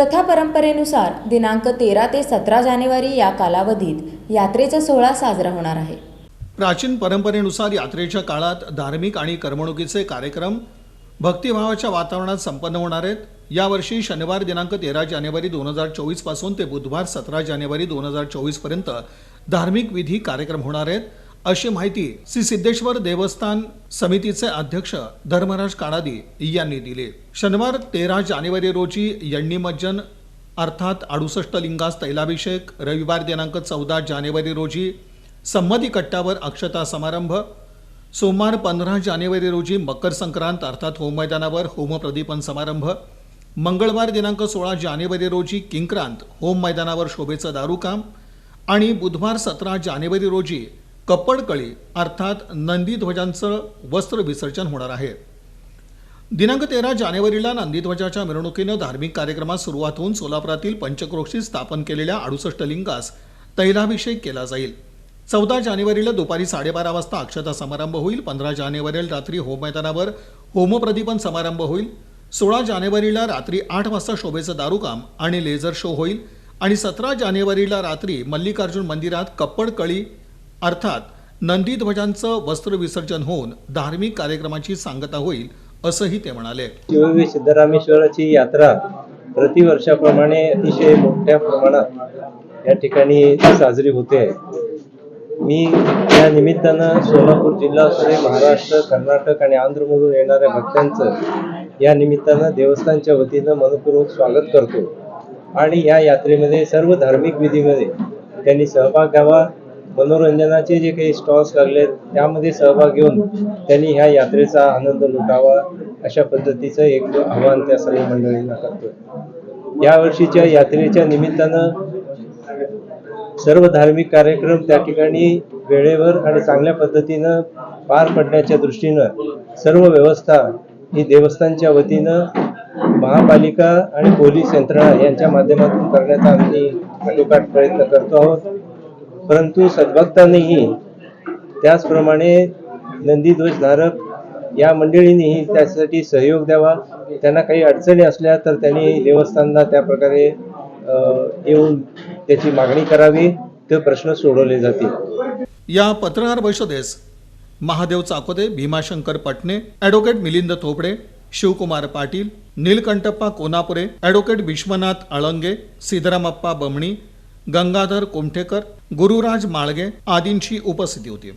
प्रथा परंपरेनुसार दिनांक तेरा ते सतरा जानेवारी या कालावधीत यात्रेचा सोहळा साजरा होणार आहे. प्राचीन परंपरेनुसार यात्रेच्या काळात धार्मिक आणि करमणुकीचे कार्यक्रम भक्तिभावाच्या वातावरणात संपन्न होणार आहेत. यावर्षी शनिवार दिनांक तेरा जानेवारी दोन हजार चोवीसपासून ते बुधवार सतरा जानेवारी दोन हजार चोवीसपर्यंत धार्मिक विधी कार्यक्रम होणार आहेत. अशी माहिती श्री सिद्धेश्वर देवस्थान समितीचे अध्यक्ष धर्मराज काणादी यांनी दिली. शनिवार तेरा जानेवारी रोजी यण्णीमज्जन अर्थात अडुसष्ट लिंगास तैलाभिषेक रविवार दिनांक चौदा जानेवारी रोजी संमती कट्ट्यावर अक्षता समारंभ सोमवार पंधरा जानेवारी रोजी मकर संक्रांत अर्थात होम मैदानावर होमप्रदीपन समारंभ मंगळवार दिनांक सोळा जानेवारी रोजी किंक्रांत होम मैदानावर शोभेचं दारूकाम आणि बुधवार सतरा जानेवारी रोजी कप्पडकळी अर्थात नंदीध्वजांचं वस्त्र विसर्जन होणार आहे. दिनांक तेरा जानेवारीला नंदीध्वजाच्या मिरवणुकीनं धार्मिक कार्यक्रमात सुरुवात होऊन सोलापुरातील पंचक्रोशीत स्थापन केलेल्या अडुसष्ट लिंगास तैलाभिषेक केला जाईल. चौदा जानेवारीला दुपारी साडेबारा वाजता अक्षता समारंभ होईल. पंधरा जानेवारीला रात्री होम मैदानावर होमप्रदीपन समारंभ होईल. सोळा जानेवारीला रात्री आठ वाजता शोभेचं दारूकाम आणि लेझर शो होईल. आणि सतरा जानेवारीला रात्री मल्लिकार्जुन मंदिरात कप्पडकळी अर्थात नंदीध्वजांचं वस्त्र विसर्जन होऊन धार्मिक कार्यक्रमाची सांगता होईल असंही ते म्हणाले. शिववी सिद्धरामेश्वराची यात्रा प्रतिवर्षाप्रमाणे अतिशय मोठ्या प्रमाणात या ठिकाणी साजरी होते. आहे मी या निमित्तानं सोलापूर जिल्हा असू महाराष्ट्र कर्नाटक आणि आंध्रमधून येणाऱ्या भक्तांचं या निमित्तानं देवस्थानच्या वतीनं मनपूर्वक स्वागत करतो. आणि या यात्रेमध्ये सर्व धार्मिक विधीमध्ये त्यांनी सहभाग घ्यावा. मनोरंजनाचे जे काही स्टॉल्स लागले त्यामध्ये सहभाग घेऊन त्यांनी ह्या यात्रेचा आनंद लुटावा अशा पद्धतीचं एक आव्हान त्या सर्व मंडळींना करतो या वर्षीच्या यात्रेच्या निमित्तानं सर्व धार्मिक कार्यक्रम त्या ठिकाणी वेळेवर आणि चांगल्या पद्धतीनं पार पडण्याच्या दृष्टीनं सर्व व्यवस्था ही देवस्थानच्या वतीनं महापालिका आणि पोलीस यंत्रणा यांच्या माध्यमातून करण्याचा आम्ही आटोकाट प्रयत्न करतो आहोत. परंतु सद्भक्तांनीही त्याचप्रमाणे नंदीध्वज धारक या मंडळींनीही त्यासाठी सहयोग द्यावा. त्यांना काही अडचणी असल्या तर त्यांनी देवस्थानला त्या प्रकारे येऊन त्याची मागणी करावी. ते प्रश्न सोडवले जातील. या पत्रकार परिषदेस महादेव चाकोदे भीमाशंकर पटणे ॲडव्होकेट मिलिंद थोपडे शिवकुमार पाटील नीलकंठप्पा कोनापुरे ॲडव्होकेट विश्वनाथ आळंगे सिद्धरामप्पा बमणी गंगाधर कोमठेकर गुरुराज माळगे आदींची उपस्थिती होती.